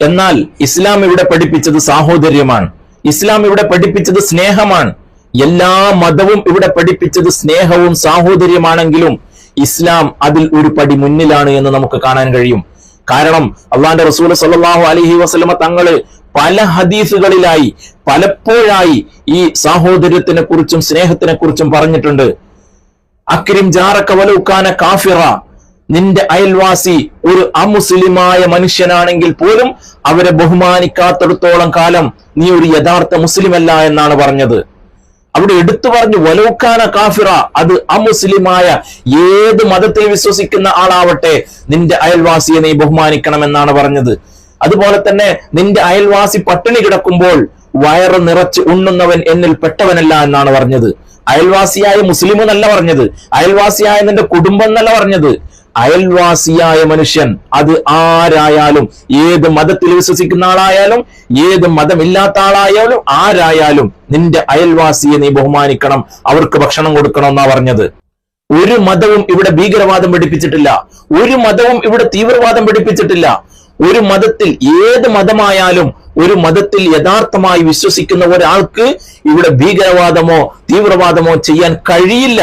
എന്നാൽ ഇസ്ലാം ഇവിടെ പഠിപ്പിച്ചത് സാഹോദര്യമാണ്. ഇസ്ലാം ഇവിടെ പഠിപ്പിച്ചത് സ്നേഹമാണ്. എല്ലാ മതവും ഇവിടെ പഠിപ്പിച്ചത് സ്നേഹവും സാഹോദര്യമാണെങ്കിലും ഇസ്ലാം അതിൽ ഒരു പടി മുന്നിലാണ് എന്ന് നമുക്ക് കാണാൻ കഴിയും. കാരണം അള്ളാന്റെ റസൂൽ സല്ലാഹു അലഹി വസ്ലമ തങ്ങൾ പല ഹദീസുകളിലായി പലപ്പോഴായി ഈ സാഹോദര്യത്തിനെ കുറിച്ചും സ്നേഹത്തിനെ കുറിച്ചും പറഞ്ഞിട്ടുണ്ട്. അക്രിം ജാറക്കവലൂക്കാന വലൗക്കാന കാഫിറ. നിന്റെ അയൽവാസി ഒരു അമുസ്ലിമായ മനുഷ്യനാണെങ്കിൽ പോലും അവരെ ബഹുമാനിക്കാത്തിടത്തോളം കാലം നീ ഒരു യഥാർത്ഥ മുസ്ലിമല്ല എന്നാണ് പറഞ്ഞത്. അവിടെ എടുത്തു പറഞ്ഞു വലൗക്കാന കാഫിറ അത് അമുസ്ലിമായ ഏത് മതത്തിൽ വിശ്വസിക്കുന്ന ആളാവട്ടെ നിന്റെ അയൽവാസിയെ നീ ബഹുമാനിക്കണം എന്നാണ് പറഞ്ഞത്. അതുപോലെ തന്നെ നിന്റെ അയൽവാസി പട്ടിണി കിടക്കുമ്പോൾ വയറ് നിറച്ച് ഉണ്ണുന്നവൻ എന്നിൽ പെട്ടവനല്ല എന്നാണ് പറഞ്ഞത്. അയൽവാസിയായ മുസ്ലിം എന്നല്ല പറഞ്ഞത്. അയൽവാസിയായ നിന്റെ കുടുംബം എന്നല്ല പറഞ്ഞത്. അയൽവാസിയായ മനുഷ്യൻ അത് ആരായാലും ഏത് മതത്തിൽ വിശ്വസിക്കുന്ന ആളായാലും ഏത് മതമില്ലാത്ത ആളായാലും ആരായാലും നിന്റെ അയൽവാസിയെ നീ ബഹുമാനിക്കണം അവർക്ക് ഭക്ഷണം കൊടുക്കണം എന്നാ പറഞ്ഞത്. ഒരു മതവും ഇവിടെ ഭീകരവാദം പഠിപ്പിച്ചിട്ടില്ല ഒരു മതവും ഇവിടെ തീവ്രവാദം പഠിപ്പിച്ചിട്ടില്ല ഒരു മതത്തിൽ ഏത് മതമായാലും ഒരു മതത്തിൽ യഥാർത്ഥമായി വിശ്വസിക്കുന്ന ഒരാൾക്ക് ഇവിടെ ഭീകരവാദമോ തീവ്രവാദമോ ചെയ്യാൻ കഴിയില്ല.